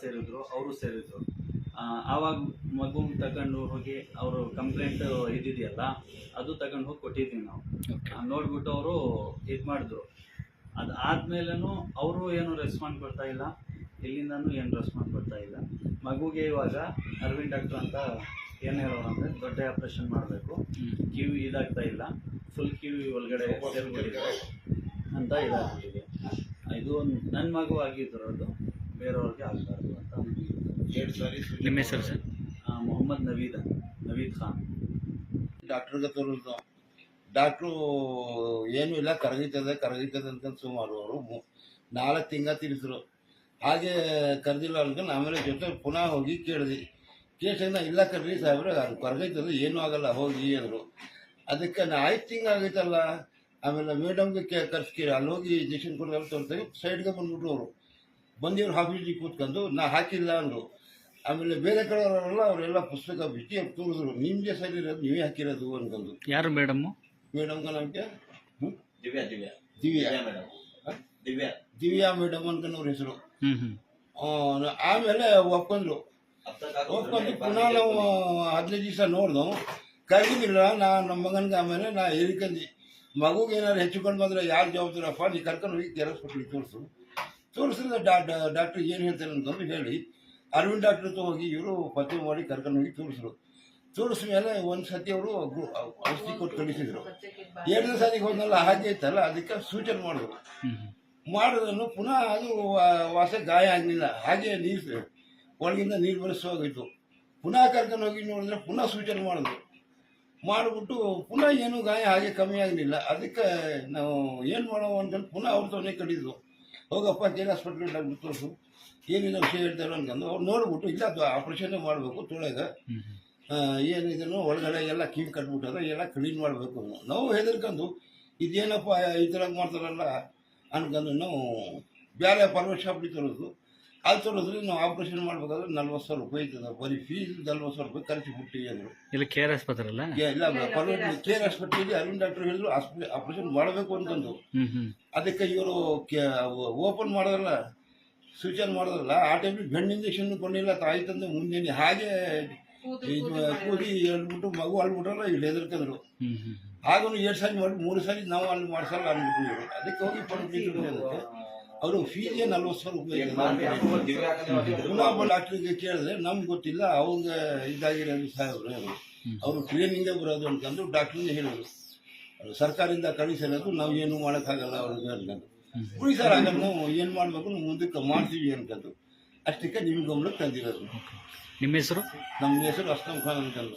ಸೇರಿದ್ರು ಅವರು ಸೇರಿದ್ರು. ಆವಾಗ ಮಗು ತಗೊಂಡು ಹೋಗಿ ಅವರು ಕಂಪ್ಲೇಂಟ್ ಇದಿದೆಯಲ್ಲ ಅದು ತಗೊಂಡು ಹೋಗಿ ಕೊಟ್ಟಿದ್ದೀವಿ ನಾವು. ನೋಡ್ಬಿಟ್ಟು ಅವರು ಇದು ಮಾಡಿದ್ರು. ಅದು ಆದ್ಮೇಲೂ ಅವರು ಏನು ರೆಸ್ಪಾಂಡ್ ಕೊಡ್ತಾ ಇಲ್ಲ ಇಲ್ಲಿಂದನೂ ಏನು ರೆಸ್ಪಾಂಡ್ ಕೊಡ್ತಾ ಇಲ್ಲ. ಮಗುಗೆ ಇವಾಗ ಅರವಿಂದ್ ಡಾಕ್ಟರ್ ಅಂತ ಏನು ಹೇಳೋರು ಅಂದರೆ ದೊಡ್ಡ ಆಪ್ರೇಷನ್ ಮಾಡಬೇಕು. ಕಿವಿ ಇದಾಗ್ತಾ ಇಲ್ಲ. ಫುಲ್ ಕಿವಿ ಒಳಗಡೆ ಅಂತ ಇದಾಗ್ಬಿಟ್ಟಿದೆ. ಇದು ನನ್ನ ಮಗು ಆಗಿದ್ರು ಅದು. ಬೇರೆಯವ್ರಿಗೆ ಆಗಬಾರ್ದು ಅಂತ ಎರಡು ಸಾರಿ ನಿಮ್ಮ ಹೆಸರು ಸರ್? ಮೊಹಮ್ಮದ್ ನವೀದ್ ನವೀದ್ ಖಾನ್. ಡಾಕ್ಟ್ರಿಗೆ ತೋರಿಸ್ದು. ಡಾಕ್ಟ್ರು ಏನೂ ಇಲ್ಲ ಕರಗಿತದೆ ಕರಗಿತದೆ ಅಂತ ಸುಮಾರು ಅವರು ನಾಲ್ಕು ತಿಂಗಳ ತಿಳಿಸಿದ್ರು. ಹಾಗೆ ಕರೆದಿಲ್ಲ ಅನ್ಕೊಂಡು ಆಮೇಲೆ ಜೊತೆ ಪುನಃ ಹೋಗಿ ಕೇಳಿದ್ವಿ ಕೇಳ್ಸಂಗ ಇಲ್ಲ ಕರ್ರಿ ಸಾಹೇಬ್ರೆ ಅದು ಕರಗೈತದೆ ಏನೂ ಆಗಲ್ಲ ಹೋಗಿ ಅಂದರು. ಅದಕ್ಕೆ ನಾ ಐದು ಆಗೈತಲ್ಲ ಆಮೇಲೆ ಮೇಡಮ್ಗೆ ಕರ್ಸ್ಕೀರಿ ಅಲ್ಲಿ ಹೋಗಿ ಇಂಜೆಕ್ಷನ್ ಕೊಡೋದು ತೋರಿಸ್ದಾಗ ಸೈಡ್ಗೆ ಬಂದ್ಬಿಟ್ರು ಅವರು. ಬಂದಿರೋ ಹಾಫೀಸಿಗೆ ಕೂತ್ಕೊಂಡು ನಾ ಹಾಕಿಲ್ಲ ಅಂದರು. ಆಮೇಲೆ ಬೇರೆ ಕಡೆಯವರೆಲ್ಲ ಅವರೆಲ್ಲ ಪುಸ್ತಕ ಬಿಟ್ಟು ತೋರಿದ್ರು ನಿಮ್ಮದೇ ಸರಿ ಇರೋದು ನೀವೇ ಹಾಕಿರೋದು ಅನ್ಕೊಂಡು ಯಾರು ಮೇಡಮ್ ಮೇಡಮ್ ನಮಗೆ ದಿವ್ಯಾ ದಿವ್ಯಾ. ದಿವ್ಯಾ. ಮೇಡಮ್. ದಿವ್ಯಾ. ದಿವ್ಯಾ ಮೇಡಮ್ ಅನ್ಕೊಂಡು ಅವ್ರ ಹೆಸರು. ಆಮೇಲೆ ಒಪ್ಕೊಂಡ್ರು. ಒಪ್ಕೊಂಡು ಪುನಃ ನಾವು ಹದಿನೈದು ದಿವಸ ನೋಡ್ದು ಕರ್ಗಿದ್ದಿಲ್ಲ ನಾ ನಮ್ಮ ಮಗನಿಗೆ ಆಮೇಲೆ ನಾ ಹೇಳ್ಕೊಂಡಿ ಮಗುಗೆ ಏನಾದ್ರು ಹೆಚ್ಚು ಬಂದ್ರೆ ಯಾರು ಜವಾಬ್ದಾರಪ್ಪ ನೀ ಕರ್ಕೊಂಡು ಹೋಗಿ ಕೆರಸ್ಬಿಟ್ಟು ತೋರಿಸು. ತೋರಿಸಿದ್ರೆ ಡಾಕ್ಟ್ರ್ ಏನು ಹೇಳ್ತಾರೆ ಅಂತಂದು ಹೇಳಿ, ಅರವಿಂದ್ ಡಾಕ್ಟ್ರ್ ಹತ್ರ ಹೋಗಿ ಇವರು ಪತ್ತೆ ಮಾಡಿ ಕರ್ಕೊಂಡು ಹೋಗಿ ತೋರಿಸಿದ್ರು. ತೋರಿಸಿದ ಮೇಲೆ ಒಂದು ಸತಿ ಅವರು ಔಷಧಿ ಕೊಟ್ಟು ಕಳಿಸಿದ್ರು. ಎರಡನೇ ಸಾರಿಗೆ ಹೋದ್ನಲ್ಲ, ಹಾಗೆ ಇತ್ತಲ್ಲ, ಅದಕ್ಕೆ ಸೂಚನೆ ಮಾಡಿದ್ರು. ಹ್ಞೂ ಪುನಃ ಅದು ವಾಸ ಗಾಯ ಆಗಲಿಲ್ಲ. ಹಾಗೆ ನೀರು ಒಳಗಿಂದ ನೀರು ಬರೆಸೋಗಿತ್ತು ಪುನಃ ಕರ್ಕೊಂಡು ಹೋಗಿ ನೋಡಿದ್ರೆ ಪುನಃ ಸೂಚನೆ ಮಾಡಿದ್ರು. ಮಾಡಿಬಿಟ್ಟು ಪುನಃ ಏನು ಗಾಯ ಹಾಗೆ ಕಮ್ಮಿ ಆಗಲಿಲ್ಲ. ಅದಕ್ಕೆ ನಾವು ಏನು ಮಾಡೋ ಅಂತಂದು ಪುನಃ ಅವ್ರ ತೊನೆ ಕಡಿದ್ರು ಹೋಗಪ್ಪ ಜೈಲ್ ಹಾಸ್ಪಿಟ್ಲ್ ಡಾಕ್ಟರ್ ತೋರಿಸು ಏನಿದೆ ವಿಷಯ ಹೇಳ್ತಾರೆ ಅನ್ಕೊಂಡು ಅವ್ರು ನೋಡ್ಬಿಟ್ಟು ಇಲ್ಲ, ಅದು ಆಪ್ರೇಷನ್ನೇ ಮಾಡಬೇಕು ತೊಳೆಗ ಏನಿದೆನೋ ಒಳಗಡೆ ಎಲ್ಲ ಕೀಳು ಕಟ್ಬಿಟ್ಟದ, ಎಲ್ಲ ಕ್ಲೀನ್ ಮಾಡಬೇಕು ನಾವು ಹೆದರ್ಕೊಂಡು, ಇದೇನಪ್ಪ ಈ ಥರ ಮಾಡ್ತಾರಲ್ಲ ಅನ್ಕೊಂಡು ನಾವು ಬೇರೆ ಪರ್ಮಿಷನ್ ತರೋದು ಅಲ್ಲಿ ತೋರಿದ್ರೆ ನಾವು ಆಪ್ರೇಷನ್ ಮಾಡ್ಬೇಕಾದ್ರೆ ನಲ್ವತ್ತು ಸಾವಿರ ರೂಪಾಯಿ ಐತದ ಬರೀ ಫೀಸ್ ನಲ್ವತ್ತು ಸಾವಿರ ರೂಪಾಯಿ ಖರ್ಚು ಬಿಟ್ಟು ಅಂದರು. ಇಲ್ಲಿ ಕೆ ಆರ್ ಆಸ್ಪತ್ರೆ ಅಲ್ಲ ಇಲ್ಲ ಪ್ರೈವೇಟ್ ಕೇರ್ ಆಸ್ಪತ್ರೆಯಲ್ಲಿ ಅರವಿಂದ್ ಡಾಕ್ಟರ್ ಹೇಳಿದ್ರು ಆಪರೇಷನ್ ಮಾಡಬೇಕು ಅಂತಂದು. ಹ್ಞೂ ಹ್ಞೂ ಅದಕ್ಕೆ ಇವರು ಓಪನ್ ಮಾಡೋದಲ್ಲ ಸೂಚನೆ ಮಾಡೋದಲ್ಲ ಆ ಟೈಮಲ್ಲಿ ಬೆಣ್ಣೆ ಇಂಜೆಕ್ಷನ್ ಕೊಂಡಿಲ್ಲ ತಾಯಿ ತಂದೆ ಮುಂದೆ ಹಾಗೆ ಇದು ಕೂದಿ ಹೇಳ್ಬಿಟ್ಟು ಮಗು ಅಳ್ಬಿಟ್ರಲ್ಲ ಇಲ್ಲಿ ಹೆದರ್ಕಂದ್ರು. ಹ್ಞೂ ಹ್ಞೂ ಆಗೂ ಎರಡು ಸಾರಿ ಮಾಡಿ ಮೂರು ಸಾರಿ ನಾವು ಅಲ್ಲಿ ಮಾಡ್ಸಲ್ಲ ಅಂದ್ಬಿಟ್ಟು ಇವ್ರು. ಅದಕ್ಕೆ ಹೋಗಿ ಪಡ್ಬಿಟ್ಟಿದ್ರು ಅದಕ್ಕೆ ಅವರು ಫೀಸೇ ನಲ್ವತ್ತು ಸಾವಿರ ರೂಪಾಯಿ ಇನ್ನೊಬ್ಬ ಡಾಕ್ಟ್ರಿಗೆ ಕೇಳಿದ್ರೆ ನಮ್ಗೆ ಗೊತ್ತಿಲ್ಲ ಅವ್ರಿಗೆ ಇದಾಗಿರೋದು ಸಾಹೇಬ್ರೆ ಅವರು ಟ್ರೈನಿಂಗೇ ಬರೋದು ಅಂತಂದು ಡಾಕ್ಟ್ರಿಗೆ ಹೇಳಿದ್ರು. ಸರ್ಕಾರದಿಂದ ಕಳಿಸಿರೋದು ನಾವು ಏನು ಮಾಡೋಕ್ಕಾಗಲ್ಲ ಅವ್ರಿಗೆ ಅಂತಂದು ಉಳಿ ಸರ್ ಹಾಗಾದ್ರೆ ನಾವು ಏನು ಮಾಡಬೇಕು? ನಾವು ಮುಂದಕ್ಕೆ ಮಾಡ್ತೀವಿ ಅಂತಂದು ಅಷ್ಟಕ್ಕೆ ನಿಮ್ಮ ಗಮನಕ್ಕೆ ತಂದಿರೋದು. ನಿಮ್ಮ ಹೆಸರು? ನಮ್ಮ ಹೆಸರು ಅಸ್ಲಂ ಖಾನ್ ಅಂತಂದು